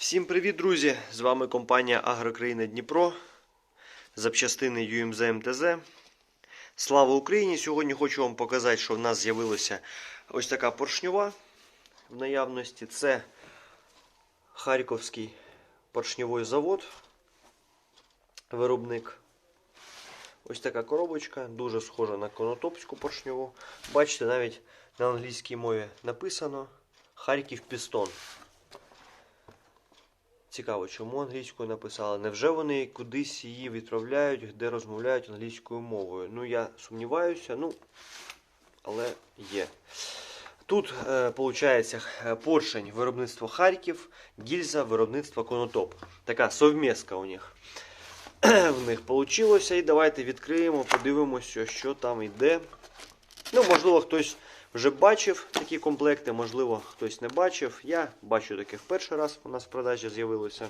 Всім привіт, друзі! З вами компанія Агрокраїна Дніпро, запчастини ЮМЗ МТЗ. Слава Україні! Сьогодні хочу вам показати, що в нас з'явилася ось така поршньова в наявності. Це Харківський поршньовий завод, виробник. Ось така коробочка, дуже схожа на конотопську поршньову. Бачите, навіть на англійській мові написано Харків Пістон. Цікаво, чому англійською написали? Невже вони кудись її відправляють, де розмовляють англійською мовою? Ну, я сумніваюся, ну, але є. Тут, виходить, поршень виробництва Харків, гільза виробництва Конотоп. Така совместка у них в них вийшло. І давайте відкриємо, подивимося, що там йде. Ну, можливо, хтось вже бачив такі комплекти, можливо, хтось не бачив. Я бачу таке в перший раз у нас в продажі з'явилося.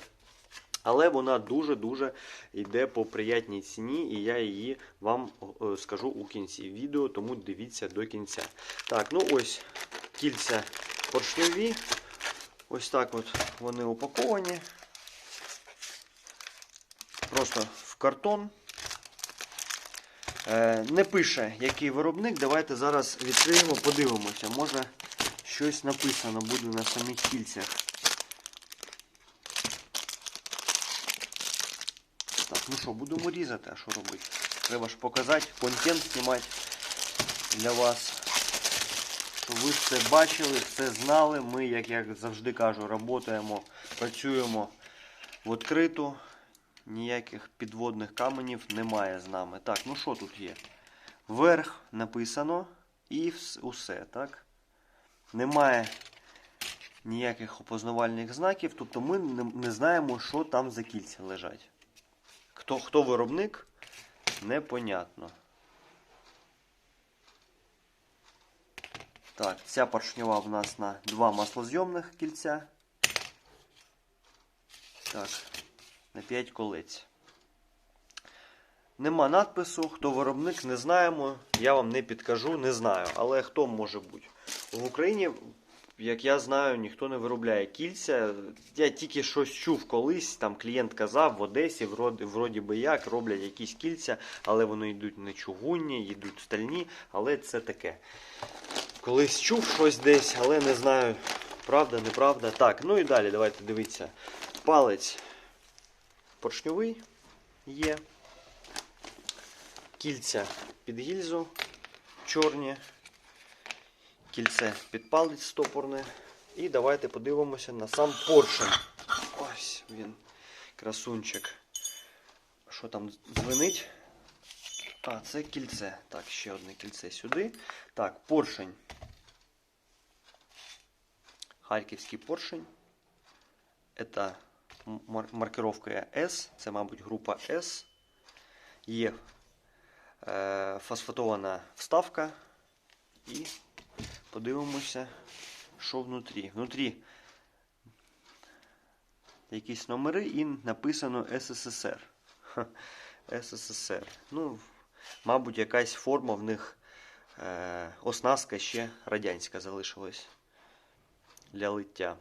Але вона дуже-дуже йде по приятній ціні, і я її вам е, скажу у кінці відео, тому дивіться до кінця. Так, ну ось кільця поршньові. Ось так от вони упаковані. Просто в картон. Е, Не пише, який виробник. Давайте зараз відкриємо, подивимося. Може щось написано буде на самих кільцях. Так, ну що, будемо різати, а що робити? Треба ж показати, контент знімати для вас. Щоб ви все бачили, все знали. Ми, як я завжди кажу, працюємо, працюємо в відкриту. Ніяких підводних каменів немає з нами. Так, ну що тут є? Верх написано і усе, так? Немає ніяких опознавальних знаків, тобто ми не знаємо, що там за кільця лежать. Хто, хто виробник, непонятно. Так, ця поршнева в нас на два маслозйомних кільця. Так на 5 колець. Нема надпису, хто виробник, не знаємо. Я вам не підкажу, не знаю. Але хто може бути? В Україні, як я знаю, ніхто не виробляє кільця. Я тільки щось чув колись. Там клієнт казав в Одесі, вроді, вроді би як, роблять якісь кільця, але вони йдуть не чугунні, йдуть стальні, але це таке. Колись чув щось десь, але не знаю, правда, неправда. Так, ну і далі, давайте дивіться. Палець поршньовий є. Кільця під гільзу чорні, кільце під палець стопорне. І давайте подивимося на сам поршень. Ось він, красунчик. Що там дзвенить? А, це кільце. Так, ще одне кільце сюди. Так, поршень. Харківський поршень. Это маркировка S, це, мабуть, група S. Є е, фосфатована вставка. І подивимося, що внутрі. Внутрі якісь номери і написано СССР. СССР. Ну, мабуть, якась форма в них е, оснастка ще радянська залишилась для лиття.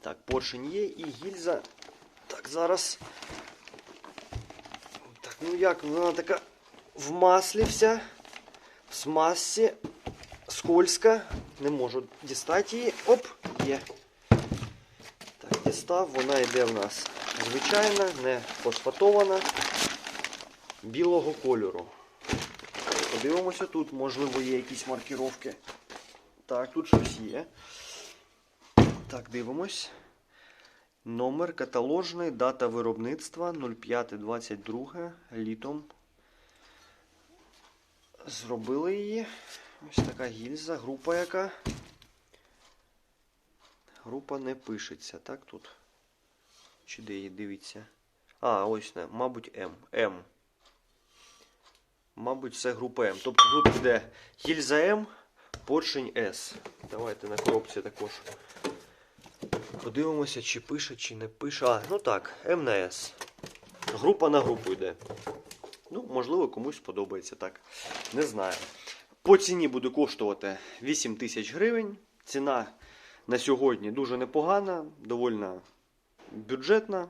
Так, поршень є і гільза. Так, зараз. Так, ну як, вона така в маслі вся, в смазці, скользка. Не можу дістати її. Оп, є. Так, дістав, вона йде в нас звичайна, не фосфатована, білого кольору. Подивимося, тут, можливо, є якісь маркіровки. Так, тут щось є. Так, дивимось. Номер каталожний, дата виробництва 05.22 літом. Зробили її. Ось така гільза, група яка. Група не пишеться, так тут? Чи де її дивіться? А, ось не, мабуть, М. М. Мабуть, це група М. Тобто тут буде гільза М, поршень С. Давайте на коробці також. Подивимося, чи пише, чи не пише. А, ну так, МНС. Група на групу йде. Ну, можливо, комусь сподобається так. Не знаю. По ціні буде коштувати 8 тисяч гривень. Ціна на сьогодні дуже непогана, доволі бюджетна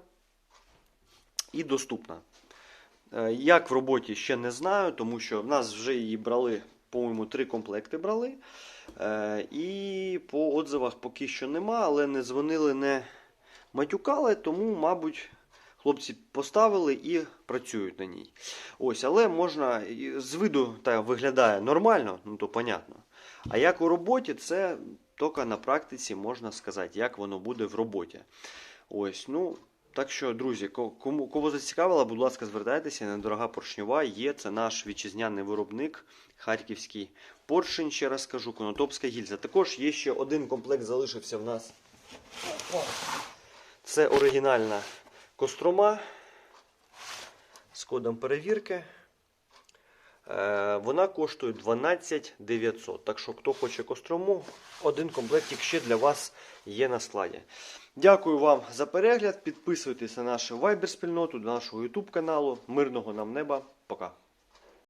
і доступна. Е, Як в роботі ще не знаю, тому що в нас вже її брали, по-моєму, три комплекти брали. Е, І по отзивах поки що нема, але не дзвонили, не матюкали, тому, мабуть, хлопці поставили і працюють на ній. Ось, але можна з виду та виглядає нормально, ну то понятно. А як у роботі, це тільки на практиці можна сказати, як воно буде в роботі. Ось, ну. Так що, друзі, кому кого зацікавило, будь ласка, звертайтеся. Недорога поршньова є. Це наш вітчизняний виробник, харківський поршень, ще раз кажу, конотопська гільза. Також є ще один комплект залишився в нас. Це оригінальна кострома з кодом перевірки. Е, Вона коштує 12 900. Так що, хто хоче кострому, один комплектик ще для вас є на складі. Дякую вам за перегляд. Підписуйтесь на нашу Viber спільноту, до нашого YouTube каналу. Мирного нам неба. Пока.